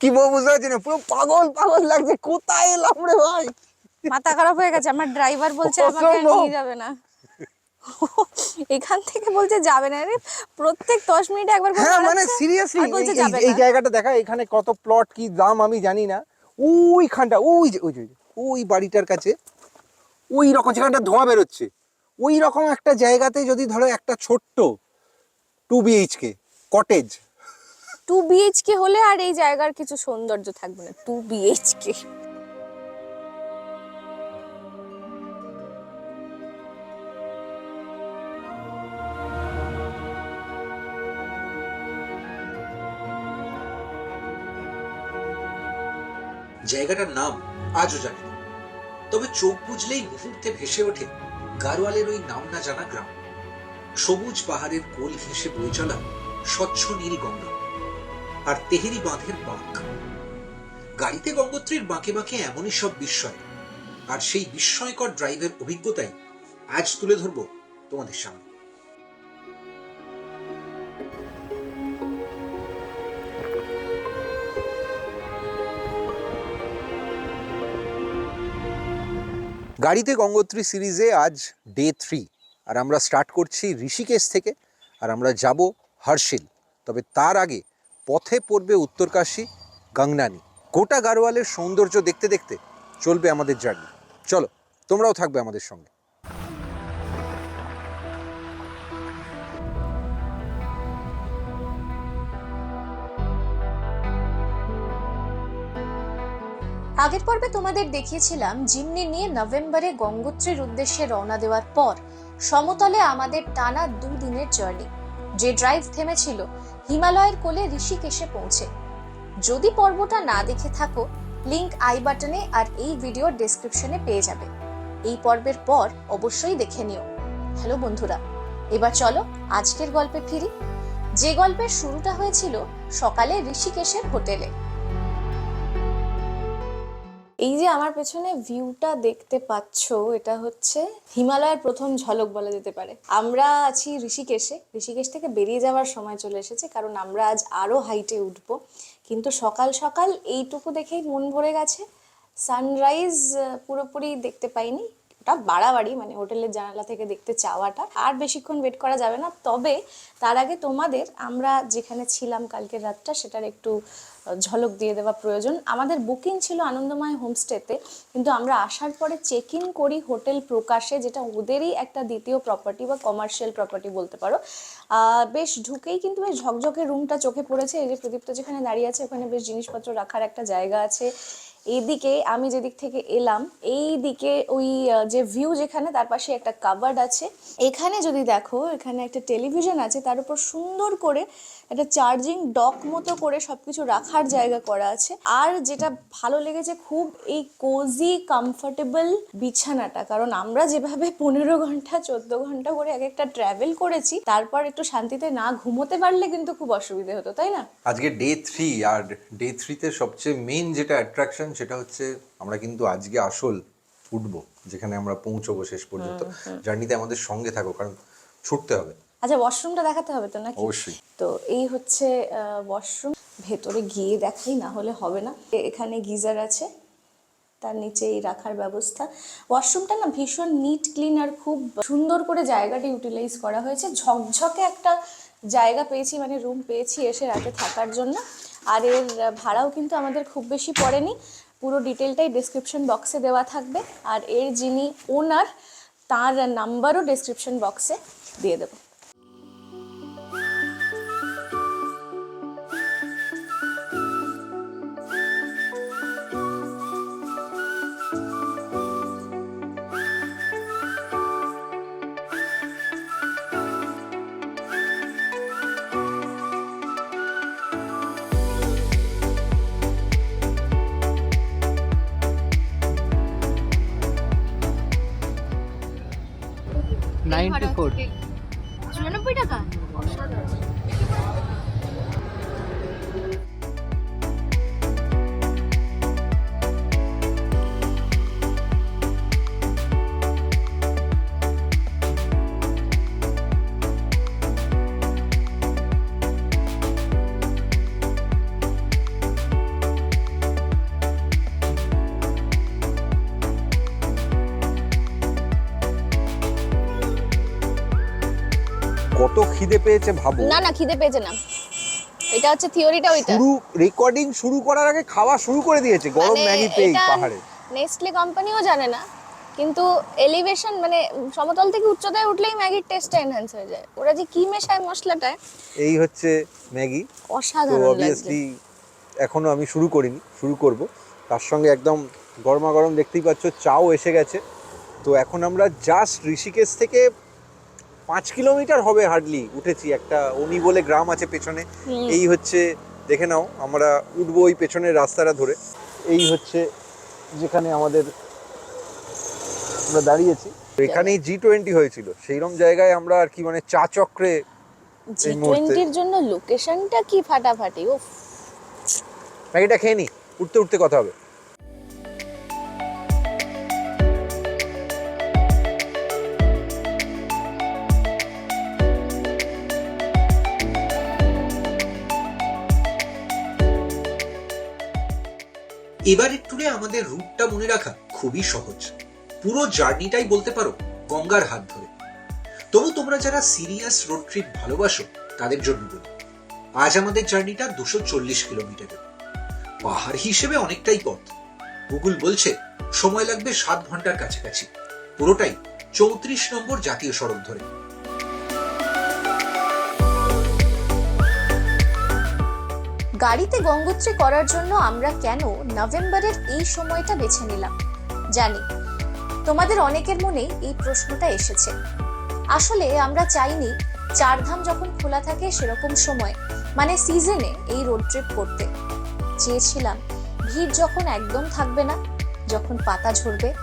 কি বলব বুঝতে পারছি না। পুরো পাগল পাগল লাগছে। কোথায় এলাম রে ভাই? মাথা খারাপ হয়ে গেছে। আমার ড্রাইভার বলছে আমাকে নিয়ে যাবে না। এখান থেকে বলছে যাবে না রে। প্রত্যেক দশ মিনিটে একবার হ্যাঁ মানে সিরিয়াসলি এই জায়গাটা দেখা এখানে কত প্লট কি দাম আমি জানি না। ওইখানটা ওই যে ওই যে, ওই বাড়িটার কাছে ওই রকম যেখানটা ধোঁয়া বেরোচ্ছে ওই রকম একটা জায়গাতে যদি ধরো একটা ছোট্ট two BHK cottage two BHK হলে আর এই জায়গার কিছু সৌন্দর্য থাকবে না টু বিএইচকে জায়গাটার নাম আজও জানি তবে চোখ বুঝলেই মুহূর্তে ভেসে ওঠে গারোয়ালের ওই নাম না জানা গ্রাম। সবুজ পাহাড়ের কোল ঘেঁষে বয়ে চলা স্বচ্ছ নীল গঙ্গা। আর তেহেরি বাঁধের বাঁক। গাড়িতে গঙ্গোত্রীর বাঁকে বাঁকে এমনই সব বিস্ময়। আর সেই বিস্ময়কর ড্রাইভের অভিজ্ঞতাই আজ তুলে ধরবো তোমাদের সামনে। গাড়িতে গঙ্গোত্রী সিরিজে আজ ডে থ্রি। আর আমরা স্টার্ট করছি ঋষিকেশ থেকে, আর আমরা যাব হর্ষিল তবে তার আগে পথে পড়বে উত্তরকাশী গঙ্গনানি গোটা গারোয়ালের সৌন্দর্য দেখতে দেখতে চলবে আমাদের জার্নি। চলো, তোমরাও থাকবে আমাদের সঙ্গে। আগের পর্বে তোমাদের দেখিয়েছিলাম জিমনি নিয়ে নভেম্বরে গঙ্গোত্রীর উদ্দেশ্যে রওনা দেওয়ার পর সমতলে আমাদের টানা দুদিনের জার্নি। যে ড্রাইভ থেমেছিল, হিমালয়ের কোলে ঋষিকেশে পৌঁছে। যদি পর্বটা না দেখে থাকো লিংক আই বাটনে আর এই ভিডিওর ডেসক্রিপশনে পেয়ে যাবে। এই পর্বের পর অবশ্যই দেখে নিও। হ্যালো বন্ধুরা, এবার চলো আজকের গল্পে ফিরি। যে গল্পের শুরুটা হয়েছিল সকালে ঋষিকেশের হোটেলে। এই যে আমার পেছনে ভিউটা দেখতে পাচ্ছো, এটা হচ্ছে হিমালয়ের প্রথম ঝলক বলা যেতে পারে। আমরা আছি ঋষিকেশে। ঋষিকেশ থেকে বেরিয়ে যাওয়ার সময় চলে এসেছে, কারণ আমরা আজ আরও হাইটে উঠবো। কিন্তু সকাল সকাল এইটুকু দেখেই মন ভরে গেছে। সানরাইজ পুরোপুরি দেখতে পাইনি। ওটা বাড়াবাড়ি মানে হোটেলের জানালা থেকে দেখতে চাওয়াটা। আর বেশিক্ষণ ওয়েট করা যাবে না। তবে তার আগে তোমাদের, আমরা যেখানে ছিলাম কালকের রাতটা, সেটার একটু ঝলক দিয়ে দেওয়া প্রয়োজন। আমাদের বুকিং ছিল আনন্দময় হোমস্টেতে কিন্তু আমরা আসার পরে চেক ইন করি হোটেল প্রকাশে, যেটা ওদেরই একটা দ্বিতীয় প্রপার্টি বা কমার্শিয়াল প্রপার্টি বলতে পারো। বেশ ঢুকেই কিন্তু বেশ ঝকঝকে রুমটা চোখে পড়েছে। এই যে প্রদীপ্ত যেখানে দাঁড়িয়ে আছে, ওখানে বেশ জিনিসপত্র রাখার একটা জায়গা আছে। এইদিকে আমি যেদিক থেকে এলাম এই দিকে ওই যে ভিউ যেখানে, তার পাশে একটা কাবার্ড আছে। এখানে যদি দেখো, এখানে একটা টেলিভিশন আছে, তার উপর সুন্দর করে একটা চার্জিং ডক মতো করে সবকিছু রাখার জায়গা করা আছে। আর যেটা ভালো লেগেছে খুব এই কোজি কমফোর্টেবল বিছানাটা। কারণ আমরা যেভাবে পনেরো ঘণ্টা চোদ্দ ঘণ্টা করে এক একটা ট্রাভেল করেছি তারপর একটু শান্তিতে না ঘুমোতে পারলে কিন্তু খুব অসুবিধে হতো তাই না? আজকে ডে থ্রি আর ডে থ্রিতে সবচেয়ে মেন যেটা অ্যাট্রাকশন সেটা হচ্ছে আমরা কিন্তু আজকে আসল উঠবো যেখানে আমরা পৌঁছবো শেষ পর্যন্ত। জার্নিতে আমাদের সঙ্গে থাকো কারণ ছুটতে হবে। আচ্ছা ওয়াশরুমটা দেখাতে হবে তো নাকি? অবশ্যই। তো এই হচ্ছে ওয়াশরুম ভেতরে গিয়ে দেখাই না হলে হবে না। এখানে গিজার আছে। তার নিচে এই রাখার ব্যবস্থা। ওয়াশরুমটা না ভীষণ নিট ক্লিন আর খুব সুন্দর করে জায়গাটা ইউটিলাইজ করা হয়েছে। ঝকঝকে একটা জায়গা পেয়েছি মানে রুম পেয়েছি এসে রাতে থাকার জন্য। আর এর ভাড়াও কিন্তু আমাদের খুব বেশি পড়েনি। পুরো ডিটেলটাই ডেসক্রিপশন বক্সে দেওয়া থাকবে। আর এর যিনি ওনার তার নাম্বারও ডেসক্রিপশন বক্সে দিয়ে দেবো। কত খিদে পেয়েছে ভাবো। না না খিদে পেয়েছে না। এটা হচ্ছে থিওরিটা ওইটা। শুরু রেকর্ডিং শুরু করার আগে খাওয়া শুরু করে দিয়েছে গরম মানে ম্যাগি পেয়ে পাহাড়ে। নেসলে কোম্পানিও জানে না কিন্তু এলিভেশন মানে সমতল থেকে উচ্চতায় উঠলেই ম্যাগির টেস্টটা এনহ্যান্স হয়ে যায়। ওরা যে কি মেশায় মশলাটায় এই হচ্ছে ম্যাগি। অসাধারণ লাগছে। অবভিয়াসলি এখনও আমি শুরু করিনি শুরু করব। তার সঙ্গে একদম গরমা গরম দেখতেই পাচ্ছ চাও এসে গেছে। তো এখন আমরা জাস্ট ঋষিকেশ থেকে পাঁচ কিলোমিটার হবে হার্ডলি উঠেছি একটা অনি বলে গ্রাম আছে পেছনে। এই হচ্ছে দেখে নাও আমরা উঠবো ওই পেছনের রাস্তাটা ধরে। এই হচ্ছে যেখানে আমাদের আমরা দাঁড়িয়েছি। এখানেই জি টোয়েন্টি হয়েছিল সেইরকম জায়গায় আমরা আর কি মানে চা চক্রে জি টোয়েন্টির জন্য লোকেশনটা কি ফাটাফাটি? ও ম্যাগিটা খেয়ে নি উঠতে উঠতে কথা হবে। এবারের ট্যুরে আমাদের রুটটা মনে রাখা খুবই সহজ। পুরো জার্নিটাই বলতে পারো গঙ্গার হাত ধরে। তবু তোমরা যারা সিরিয়াস রোড ট্রিপ ভালোবাসো, তাদের জন্য বলি, আজ আমাদের জার্নিটা দুশো চল্লিশ কিলোমিটারের পাহাড় হিসেবে অনেকটাই পথ। গুগল বলছে, সময় লাগবে সাত ঘণ্টার কাছাকাছি। পুরোটাই চৌত্রিশ নম্বর জাতীয় সড়ক ধরে। গাড়িতে গঙ্গোত্রী করার জন্য আমরা কেন নভেম্বরের এই সময়টা বেছে নিলাম? জানি, তোমাদের অনেকের মনেই এই প্রশ্নটা এসেছে। আসলে আমরা চাইনি চারধাম যখন খোলা থাকে সেরকম সময় মানে সিজনে এই রোড ট্রিপ করতে। চেয়েছিলাম ভিড় যখন একদম থাকবে না, যখন পাতা ঝরবে,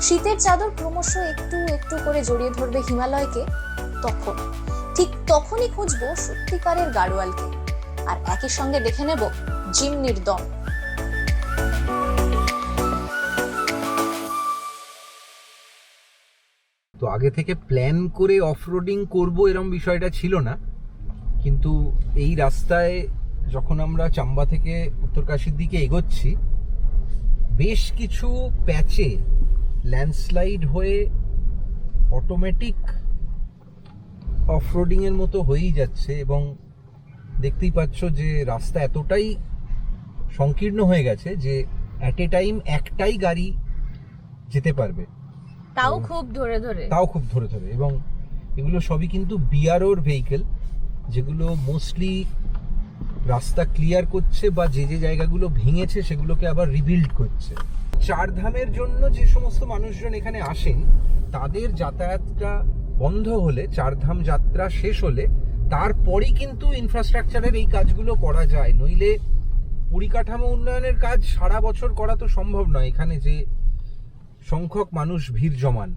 শীতের চাদর ক্রমশ একটু একটু করে জড়িয়ে ধরবে হিমালয়কে, তখন, ঠিক তখনই খুঁজবো সত্যিকারের গাড়োয়ালকে। আর একই সঙ্গে দেখে নেব জিমনির দম। তো আগে থেকে প্ল্যান করে অফরোডিং করব এরম বিষয়টা ছিল না। কিন্তু এই রাস্তায় যখন আমরা চাম্বা থেকে উত্তরকাশীর দিকে এগোচ্ছি, বেশ কিছু প্যাচে ল্যান্ডস্লাইড হয়ে অটোমেটিক অফরোডিং এর মতো হয়েই যাচ্ছে এবং দেখতেই পাচ্ছ যে রাস্তা এতটাই সংকীর্ণ হয়ে গেছে যে অ্যাট এ টাইম একটাই গাড়ি যেতে পারবে। তাও খুব ধরে ধরে। তাও খুব ধরে ধরে। এবং এগুলো সবই কিন্তু বিআরওর ভেহিকেল যেগুলো মোস্টলি রাস্তা ক্লিয়ার করছে বা যে যে জায়গাগুলো ভেঙেছে সেগুলোকে আবার রিবিল্ড করছে। চারধামের জন্য যে সমস্ত মানুষজন এখানে আসেন তাদের যাতায়াতটা বন্ধ হলে চারধাম যাত্রা শেষ হলে তারপরেই কিন্তু ইনফ্রাস্ট্রাকচারের এই কাজগুলো করা যায়। নইলে পরিকাঠামো উন্নয়নের কাজ সারা বছর করা তো সম্ভব নয়, এখানে যে সংখ্যক মানুষ ভিড় জমান।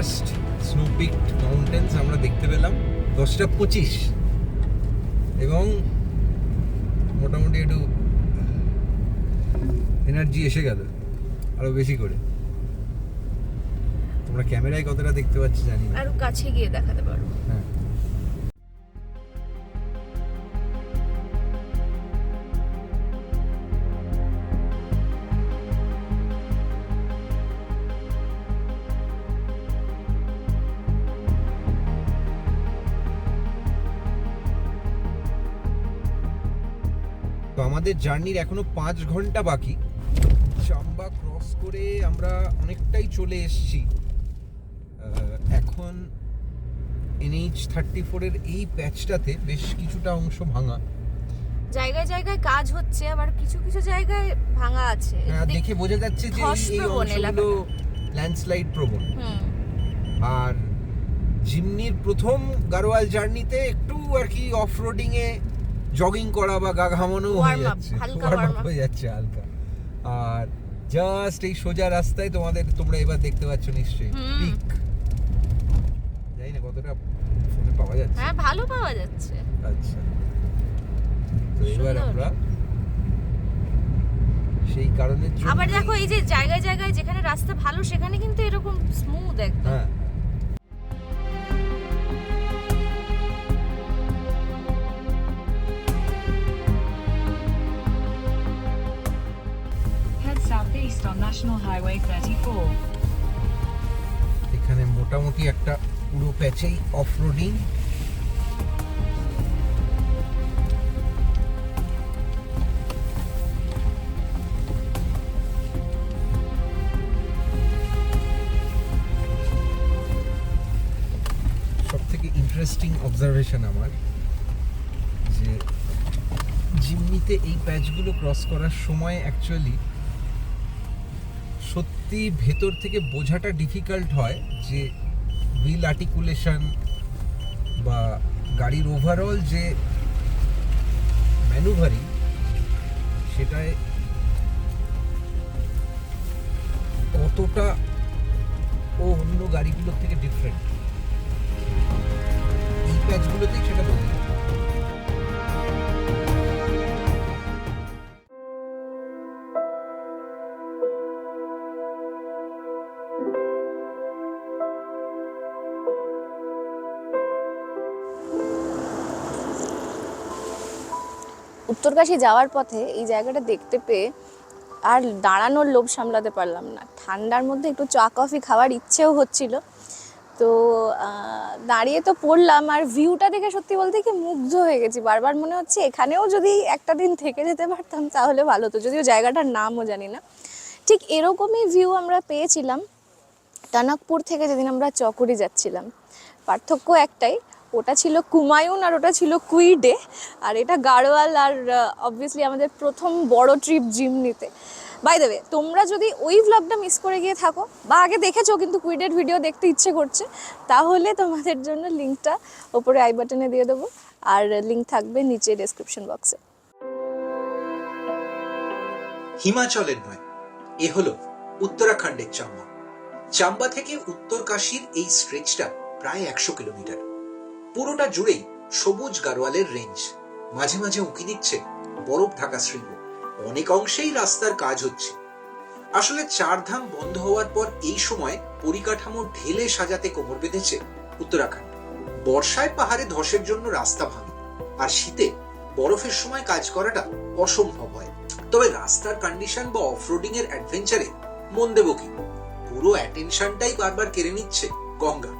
ফার্স্ট স্নো মাউন্টেন্স আমরা দেখতে পেলাম দশটা পঁচিশ। এবং মোটামুটি একটু এনার্জি এসে গেল আরও বেশি করে। তোমরা ক্যামেরায় কতটা দেখতে পাচ্ছি জানি না। আরও কাছে গিয়ে দেখাতে পারব। হ্যাঁ। আমাদের জার্নির এখনও পাঁচ ঘণ্টা বাকি। চাম্বা ক্রস করে আমরা অনেকটাই চলে এসছি। এখন এনএইচ থার্টি ফোরের এই প্যাচটাতে বেশ কিছুটা অংশ ভাঙা। জায়গায় জায়গায় কাজ হচ্ছে আবার কিছু কিছু জায়গায় ভাঙা আছে। হ্যাঁ, দেখে বোঝা যাচ্ছে যে এই অংশগুলো ল্যান্ডস্লাইড প্রবণ। আর জিমনির প্রথম গারোয়াল জার্নিতে একটু আর কি অফ রোডিং এ জগিং করা বা গা ঘামানো হয়ে যাচ্ছে। হয়ে যাচ্ছে হালকা। আর জাস্ট এই সোজা রাস্তায় তোমাদের তোমরা এবার দেখতে পাচ্ছ নিশ্চয়ই। পিক জানি না কতটা ফোনে পাওয়া যাচ্ছে। হ্যাঁ ভালো পাওয়া যাচ্ছে। আচ্ছা। তো এবার আমরা সেই জন্য আবার দেখো এই যে জায়গায় জায়গায় যেখানে রাস্তা ভালো সেখানে কিন্তু এরকম স্মুথ একদম। হ্যাঁ। Highway 34. এখানে মোটামুটি একটা পুরো প্যাচেই অফ রোডিং ইন্টারেস্টিং অবজারভেশন আমার, যে জিমনিতে এই প্যাচগুলো ক্রস করার সময় অ্যাকচুয়ালি সত্যি ভেতর থেকে বোঝাটা ডিফিকাল্ট হয় যে হুইল আর্টিকুলেশন বা গাড়ির ওভারঅল যে ম্যানুভারিং সেটায় কতটা ও অন্য গাড়িগুলোর থেকে ডিফারেন্ট এই প্যাচগুলোতেই সেটা বোঝা উত্তরকাশী যাওয়ার পথে এই জায়গাটা দেখতে পেয়ে আর দাঁড়ানোর লোভ সামলাতে পারলাম না। ঠান্ডার মধ্যে একটু চা, কফি খাওয়ার ইচ্ছেও হচ্ছিল। তো দাঁড়িয়ে তো পড়লাম আর ভিউটা দেখে সত্যি বলতে কি মুগ্ধ হয়ে গেছি। বারবার মনে হচ্ছে এখানেও যদি একটা দিন থেকে যেতে পারতাম তাহলে ভালো হতো। যদিও জায়গাটার নামও জানি না। ঠিক এরকমই ভিউ আমরা পেয়েছিলাম। টানাকপুর থেকে যেদিন আমরা চকরি যাচ্ছিলাম। পার্থক্য একটাই ওটা ছিল কুমায়ুন আর ওটা ছিল কুইডে। আর এটা গাড়োয়াল আর অবভিয়াসলি আমাদের প্রথম বড় ট্রিপ জিমনিতে। বাই দেবে তোমরা যদি ওই ভ্লগটা মিস করে গিয়ে থাকো, বা আগে দেখেছ কিন্তু কুইডের ভিডিও দেখতে ইচ্ছে করছে, তাহলে তোমাদের জন্য লিঙ্কটা ওপরে আই বাটনে দিয়ে দেবো। আর লিঙ্ক থাকবে নিচে ডেসক্রিপশন বক্সে হিমাচলের নয়, এ হলো উত্তরাখণ্ডের চাম্বা। চাম্বা থেকে উত্তর কাশীর এই স্ট্রেচটা প্রায় একশো কিলোমিটার। পুরোটা জুড়েই সবুজ গারোয়ালের রেঞ্জ। মাঝে মাঝে উঁকি দিচ্ছে বরফ ঢাকা শৃঙ্গ। অনেক অংশেই রাস্তার কাজ হচ্ছে। আসলে চারধাম বন্ধ হওয়ার পর এই সময় পরিকাঠামো ঢেলে সাজাতে কোমর বেঁধেছে উত্তরাখণ্ড। বর্ষায় পাহাড়ে ধসের জন্য রাস্তা ভাঙে, আর শীতে বরফের সময় কাজ করাটা অসম্ভব হয়। তবে রাস্তার কন্ডিশন বা অফরোডিং এর অ্যাডভেঞ্চারে মন দেবো কি? পুরো অ্যাটেনশনটাই বারবার কেড়ে নিচ্ছে গঙ্গা।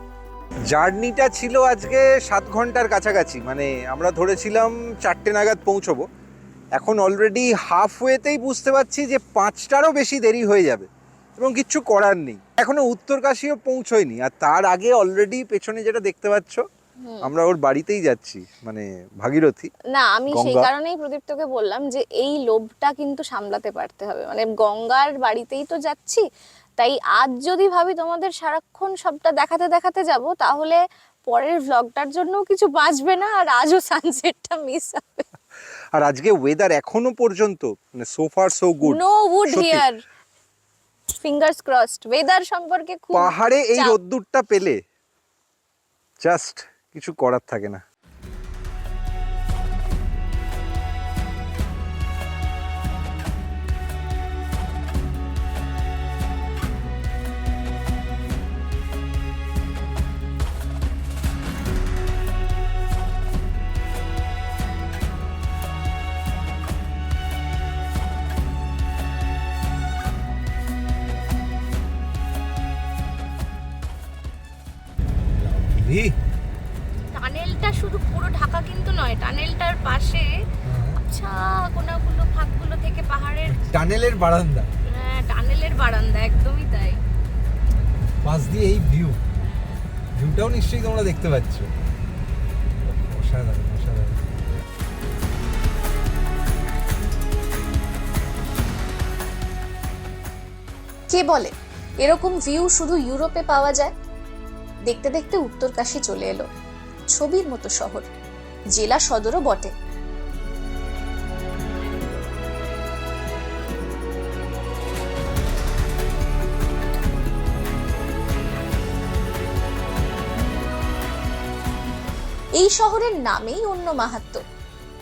জার্নিটা ছিল আজকে সাত ঘণ্টার কাছাকাছি। মানে আমরা ধরেছিলাম চারটে নাগাদ পৌঁছবো। এখন অলরেডি হাফ ওয়েতেই বুঝতে পারছি যে পাঁচটারও বেশি দেরি হয়ে যাবে এবং কিচ্ছু করার নেই। এখনও উত্তরকাশীও পৌঁছয়নি। আর তার আগে অলরেডি পেছনে যেটা দেখতে পাচ্ছ আমরা ওর বাড়িতেই যাচ্ছি মানে ভাগীরথী না আমি সেই। কারণেই প্রদীপ্তকে বললাম যে এই লোভটা কিন্তু সামলাতে পারতে হবে। মানে গঙ্গার বাড়িতেই তো যাচ্ছি তাই আজ যদি ভাবি তোমাদের সারাক্ষণ সবটা দেখাতে দেখাতে যাব তাহলে পরের ভ্লগটার জন্যও কিছু বাঁচবে না আর আজও সানসেটটা মিস হবে। আর আজকে ওয়েদার এখনও পর্যন্ত মানে so far so good knock wood here fingers crossed weather সম্পর্কে খুব পাহাড়ে এই। রোদ্দুরটা পেলে জাস্ট কিছু করার থাকে না। Lovely. টানেলটা শুধু পুরো ঢাকা কিন্তু নয় টানেলটার পাশে আচ্ছা কোনাগুলো ফাঁকগুলো থেকে পাহাড়ের টানেলের বারান্দা। হ্যাঁ, টানেলের বারান্দা একদমই তাই। পাশ দিয়ে এই ভিউ ভিউটাও নিশ্চয়ই তোমরা দেখতে পাচ্ছ। অসাধারণ অসাধারণ। কে বলে? এরকম ভিউ শুধু ইউরোপে পাওয়া যায়? দেখতে দেখতে উত্তরকাশী চলে এলো। ছবির মতো শহর। জেলা সদরও বটে। এই শহরের নামেই অন্য মাহাত্ম।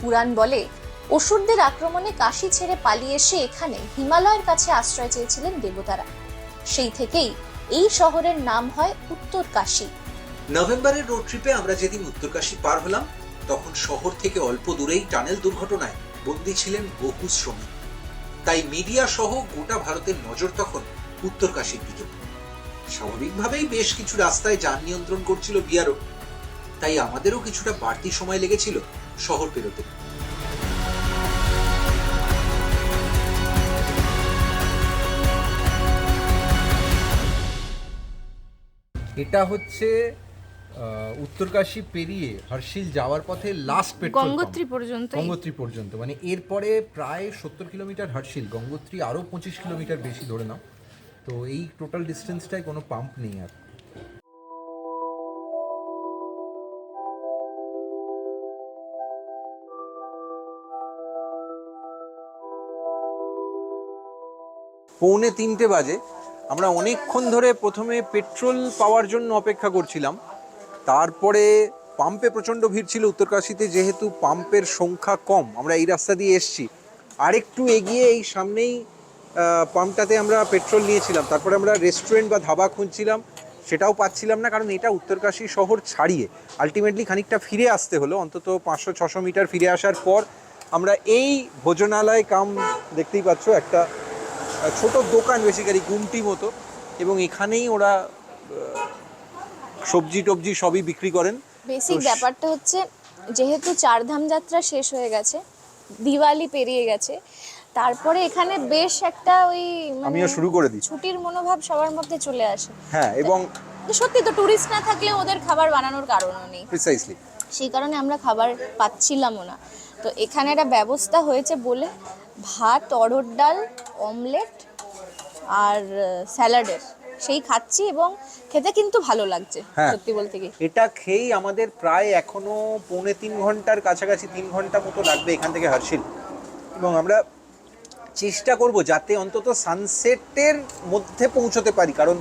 পুরাণ বলে, অসুরদের আক্রমণে কাশি ছেড়ে পালিয়ে এসে এখানে হিমালয়ের কাছে আশ্রয় চেয়েছিলেন দেবতারা। সেই থেকেই এই শহরের নাম হয় উত্তর কাশী। নভেম্বরের রোড ট্রিপে আমরা যেদিন উত্তরকাশী পার হলাম, তখন শহর থেকে অল্প দূরেই টানেল দুর্ঘটনায় বন্দী ছিলেন বহু শ্রমিক। তাই মিডিয়া সহ গোটা ভারতের নজর তখন উত্তরকাশীর দিকে। স্বাভাবিকভাবেই বেশ কিছু রাস্তায় যান নিয়ন্ত্রণ করছিল বিয়ারও তাই আমাদেরও কিছুটা বাড়তি সময় লেগেছিল শহর পেরোতে। এটা হচ্ছে উত্তরকাশী পেরিয়ে হর্ষিল যাওয়ার পথে লাস্ট পেট্রোল গঙ্গোত্রী পর্যন্ত গঙ্গোত্রী পর্যন্ত। মানে এরপরে প্রায় সত্তর কিলোমিটার হর্ষিল গঙ্গোত্রী আরও পঁচিশ কিলোমিটার বেশি ধরে নাও। তো এই টোটাল ডিস্টেন্সটায় কোনো পাম্প নেই আর। পৌনে তিনটে বাজে। আমরা অনেকক্ষণ ধরে প্রথমে পেট্রোল পাওয়ার জন্য অপেক্ষা করছিলাম। তারপরে পাম্পে প্রচণ্ড ভিড় ছিল উত্তরকাশীতে, যেহেতু পাম্পের সংখ্যা কম, আমরা এই রাস্তা দিয়ে এসছি। আরেকটু এগিয়ে এই সামনেই পাম্পটাতে আমরা পেট্রোল নিয়েছিলাম। তারপরে আমরা রেস্টুরেন্ট বা ধাবা খুঁজছিলাম, সেটাও পাচ্ছিলাম না, কারণ এটা উত্তরকাশী শহর ছাড়িয়ে। আলটিমেটলি খানিকটা ফিরে আসতে হলো, অন্তত পাঁচশো, ছশো মিটার ফিরে আসার পর আমরা এই ভোজনালয় কাম দেখতেই পাচ্ছ, একটা ছোট দোকান বেসিক্যালি গুমটি মতো এবং এখানেই ওরা সবজি টবজি সবই বিক্রি করেন। বেসিক ব্যাপারটা হচ্ছে যেহেতু চারধাম যাত্রা শেষ হয়ে গেছে দিওয়ালি পেরিয়ে গেছে তারপরে এখানে বেশ একটা ওই মানে আমিও শুরু করে দিই। ছুটির মনোভাব সবার মধ্যে চলে আসে। হ্যাঁ এবং সত্যি তো টুরিস্ট না থাকলে ওদের খাবার বানানোর কারণও নেই। প্রিসাইসলি সেই কারণে আমরা খাবার পাচ্ছিলামও না। তো এখানে একটা ব্যবস্থা হয়েছে বলে ভাত অড়হর ডাল অমলেট আর স্যালাডের। সেই খাচ্ছি এবং খেতে কিন্তু ভালো লাগছে হ্যাঁ। সত্যি বলতে কি এটা খেয়েই আমাদের প্রায় এখনও পৌনে তিন ঘণ্টার কাছাকাছি তিন ঘণ্টা মতো লাগবে এখান থেকে হার্শিল এবং আমরা চেষ্টা করব যাতে অন্তত সানসেটের মধ্যে পৌঁছতে পারি কারণ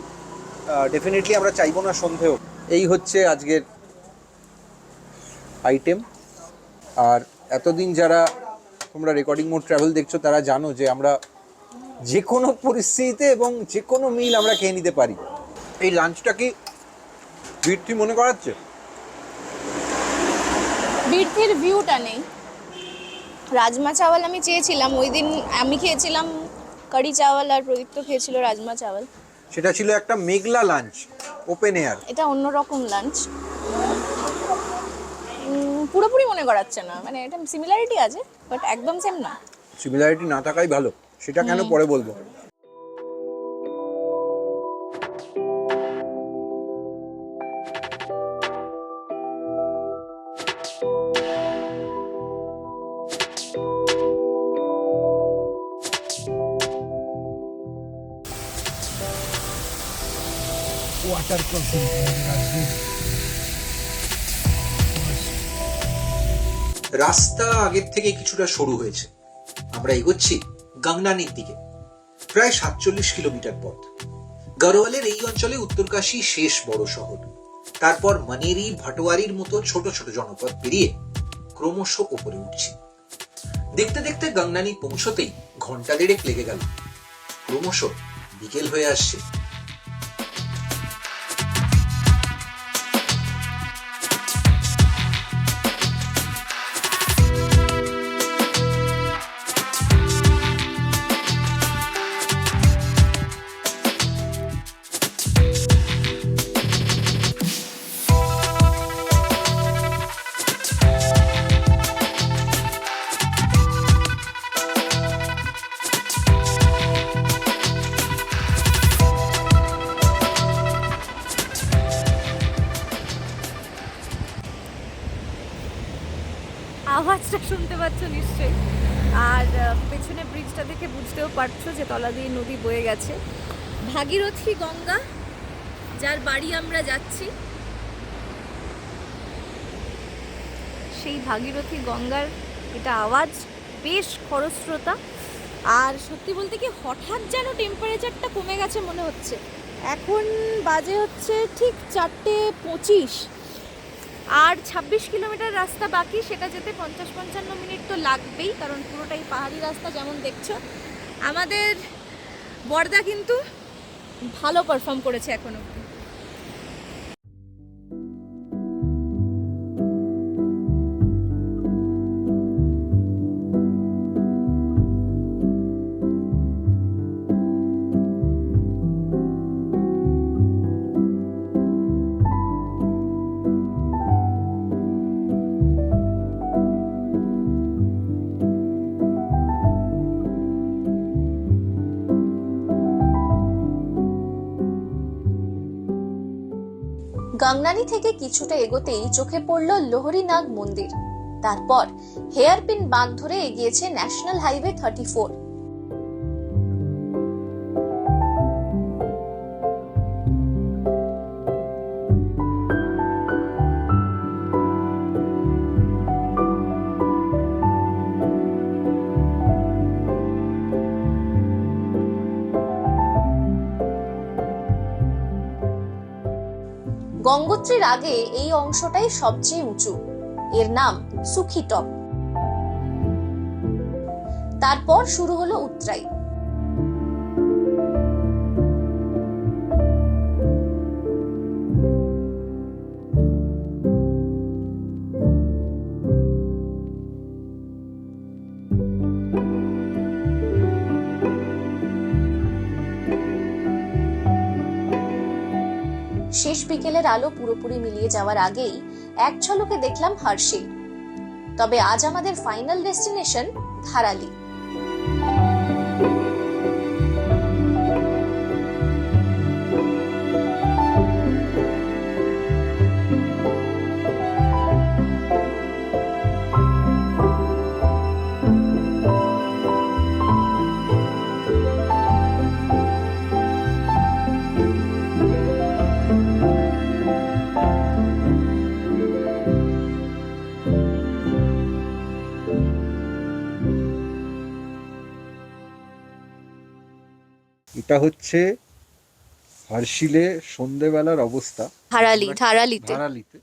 ডেফিনেটলি আমরা চাইব না সন্ধেও। এই হচ্ছে আজকের আইটেম আর এতদিন যারা তোমরা রেকর্ডিং মোড ট্রাভেল দেখছ তারা জানো যে আমরা যে কোনো পরিস্থিতিতে এবং যে কোনো মিল আমরা খেয়ে নিতে পারি। এই লাঞ্চটা কি বৃদ্ধি মনে করাচ্ছে? বীরথির ভিউটা নেই। রাজমা চাওয়াল আমি চেয়েছিলাম ওই দিন আমি খেয়েছিলাম কারি চাওয়াল আর প্রদীপ্ত খেয়েছিল রাজমা চাওয়াল। সেটা ছিল একটা মেঘলা লাঞ্চ ওপেন এয়ার এটা অন্যরকম লাঞ্চ পুরোপুরি মনে করাচ্ছে না। মানে এটা সিমিলারিটি আছে বাট একদম সেম না। সিমিলারিটি না থাকাই ভালো। সেটা কেন পরে বলব? ওয়াটার ক্রসিং রাস্তা আগের থেকে কিছুটা সরু হয়েছে। আমরা এগোচ্ছি গাংনানির দিকে। প্রায় সাতচল্লিশ কিলোমিটার পথ। গরোয়ালের এই অঞ্চলে উত্তরকাশী শেষ বড় শহর। তারপর মানেরি, ভাটোয়ারির মতো ছোট ছোট জনপদ পেরিয়ে ক্রমশ ওপরে উঠছি। দেখতে দেখতে গাংনানি পৌঁছতেই ঘণ্টা দেড়েক লেগে গেল। ক্রমশ বিকেল হয়ে আসছে। নিশ্চয়ই। আর পেছনে ব্রিজটা দেখে বুঝতেও পারছ যে তলা দিয়ে নদী বয়ে গেছে। ভাগীরথী গঙ্গা, যার বাড়ি আমরা যাচ্ছি, সেই ভাগীরথী গঙ্গার এটা আওয়াজ বেশ খরস্রোতা। আর সত্যি বলতে কি হঠাৎ যেন টেম্পারেচারটা কমে গেছে মনে হচ্ছে। এখন বাজে হচ্ছে ঠিক চারটে পঁচিশ। আর ছাব্বিশ কিলোমিটার রাস্তা বাকি, সেটা যেতে পঞ্চাশ পঞ্চান্ন মিনিট লাগবেই কারণ পুরোটাই পাহাড়ি রাস্তা যেমন দেখছ। আমাদের বর্দা কিন্তু ভালো পারফর্ম করেছে এখন। গাংনানি থেকে কিছুটা এগোতেই চোখে পড়ল লোহরীনাগ মন্দির। তারপর হেয়ারপিন বাঁধ ধরে এগিয়েছে ন্যাশনাল হাইওয়ে থার্টি ফোর। গঙ্গোত্রীর আগে এই অংশটাই সবচেয়ে উঁচু। এর নাম সুখী টপ। তারপর শুরু হলো উত্তরাই। বিকেলের আলো পুরোপুরি মিলিয়ে যাওয়ার আগেই এক ঝলকে দেখলাম হার্শিল। তবে আজ আমাদের ফাইনাল ডেস্টিনেশন ধারালি। এটা হচ্ছে হার্শিলে সন্ধেবেলার অবস্থা। ধারালি ধারালিতে। ধারালিতে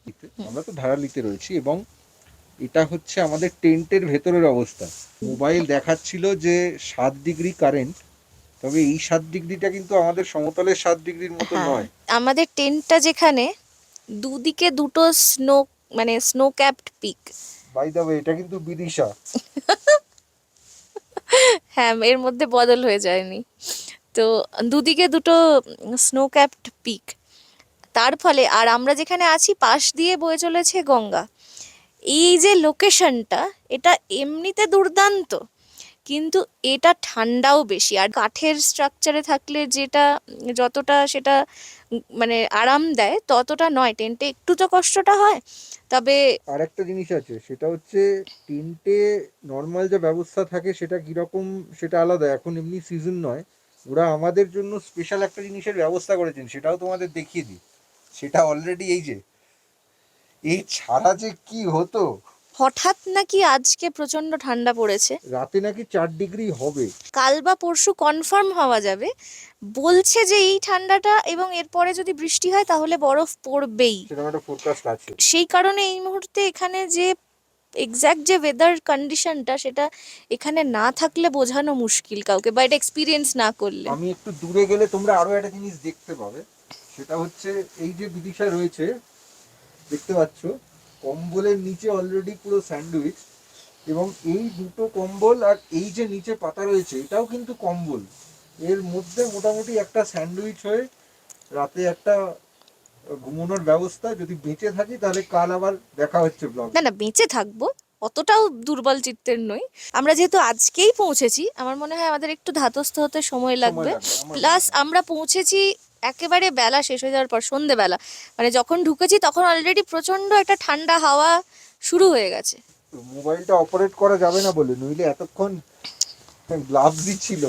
আমরা তো ধারালিতে রয়েছি এবং এটা হচ্ছে আমাদের টেন্টের ভেতরের অবস্থা। মোবাইল দেখাচ্ছিল যে সাত ডিগ্রি কারেন্ট তবে এই সাত ডিগ্রিটা কিন্তু আমাদের সমতলের সাত ডিগ্রির মতো হ্যাঁ। নয়। আমাদের টেন্টটা যেখানে দুদিকে দুটো স্নো মানে snow capped peak. By the এটা কিন্তু বিদিশা। হ্যাঁ এর মধ্যে বদল হয়ে যায়নি। তো দুদিকে দুটো স্নো ক্যাপড পিক তার ফলে, আর আমরা যেখানে আছি, পাশ দিয়ে বয়ে চলেছে গঙ্গা। এই যে লোকেশনটা এটা এমনিতে দুর্দান্ত, কিন্তু এটা ঠান্ডাও বেশি। আর কাঠের স্ট্রাকচারে থাকলে যেটা, যতটা সেটা মানে আরাম দেয়, ততটা নয়। টেন্টে একটু তো কষ্টটা হয়, তবে আর একটা জিনিস আছে, সেটা হচ্ছে টেন্টে নর্মাল যে ব্যবস্থা থাকে, সেটা কীরকম, সেটা আলাদা। এখন এমনি সিজন নয়। ওরা আমাদের জন্য স্পেশাল একটা জিনিসের ব্যবস্থা করেছেন সেটাও তোমাদের দেখিয়ে দিই। সেটা অলরেডি এই যে এই ছাড়া যে কি হতো? হঠাৎ নাকি আজকে প্রচণ্ড ঠান্ডা পড়েছে। রাতে নাকি চার ডিগ্রি হবে। কাল বা পরশু কনফার্ম হওয়া যাবে। বলছে যে এই ঠান্ডাটা এবং এরপরে যদি বৃষ্টি হয় তাহলে বরফ পড়বেই। সেরকম একটা ফোরকাস্ট আছে। সেই কারণে এই মুহূর্তে এখানে যে এক্স্যাক্ট যে ওয়েদার কন্ডিশনটা সেটা এখানে না থাকলে বোঝানো মুশকিল কাউকে বা এটা এক্সপিরিয়েন্স না করলে। আমি একটু দূরে গেলে তোমরা আরও একটা জিনিস দেখতে পাবে। সেটা হচ্ছে এই যে বিদিশা রয়েছে, দেখতে পাচ্ছ, কম্বলের নিচে অলরেডি পুরো স্যান্ডউইচ এবং এই দুটো কম্বল আর এই যে নিচে পাতা রয়েছে, এটাও কিন্তু কম্বল। এর মধ্যে মোটামুটি একটা স্যান্ডউইচ হয়ে রাতে একটা ঘুমানোর ব্যবস্থা যদি বেঁচে থাকি তাহলে কাল আবার দেখা হচ্ছে ব্লগ না না বেঁচে থাকব অতটাও দুর্বল চিত্তের নই। আমরা যেহেতু আজকেই পৌঁছেছি আমার মনে হয় আমাদের একটু ধাতস্থ হতে সময় লাগবে। প্লাস আমরা পৌঁছেছি একেবারে বেলা শেষ হয়ে যাওয়ার পর সন্ধেবেলা। মানে যখন ঢুকেছি তখন অলরেডি প্রচণ্ড একটা ঠান্ডা হাওয়া শুরু হয়ে গেছে। মোবাইলটা অপারেট করা যাবে না বলে নইলে এতক্ষণ গ্লাভস দিচ্ছিল।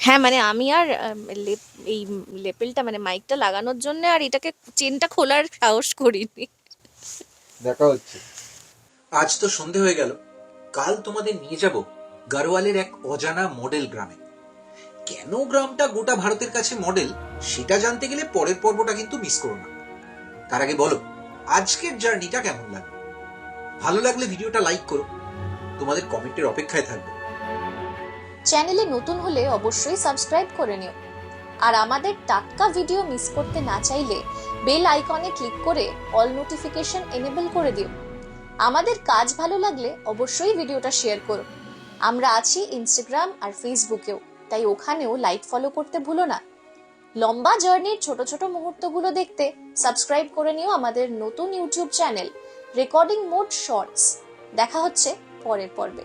হ্যাঁ মানে আমি আর লেপ- এই লেপেলটা মানে মাইকটা লাগানোর জন্য আর এটাকে চেনটা খোলার সাহস করিনি। দেখা হচ্ছে। আজ তো সন্ধে হয়ে গেল। কাল তোমাদের নিয়ে যাব গারোয়ালের এক অজানা মডেল গ্রামে। কেন গ্রামটা গোটা ভারতের কাছে মডেল, সেটা জানতে গেলে পরের পর্বটা কিন্তু মিস করো না। তার আগে বলো, আজকের জার্নিটা কেমন লাগল? ভালো লাগলে ভিডিওটা লাইক করো। তোমাদের কমেন্টের অপেক্ষায় থাকব। চ্যানেলে নতুন হলে অবশ্যই সাবস্ক্রাইব করে নিও। আর আমাদের টাটকা ভিডিও মিস করতে না চাইলে বেল আইকনে ক্লিক করে অল নোটিফিকেশন এনেবল করে দিও। আমাদের কাজ ভালো লাগলে অবশ্যই ভিডিওটা শেয়ার করো। আমরা আছি ইনস্টাগ্রাম আর ফেসবুকেও, তাই ওখানেও লাইক ফলো করতে ভুলো না। লম্বা জার্নির ছোট ছোট মুহূর্তগুলো দেখতে সাবস্ক্রাইব করে নিও আমাদের নতুন YouTube channel, recording mode shorts. দেখা হচ্ছে পরের পর্বে।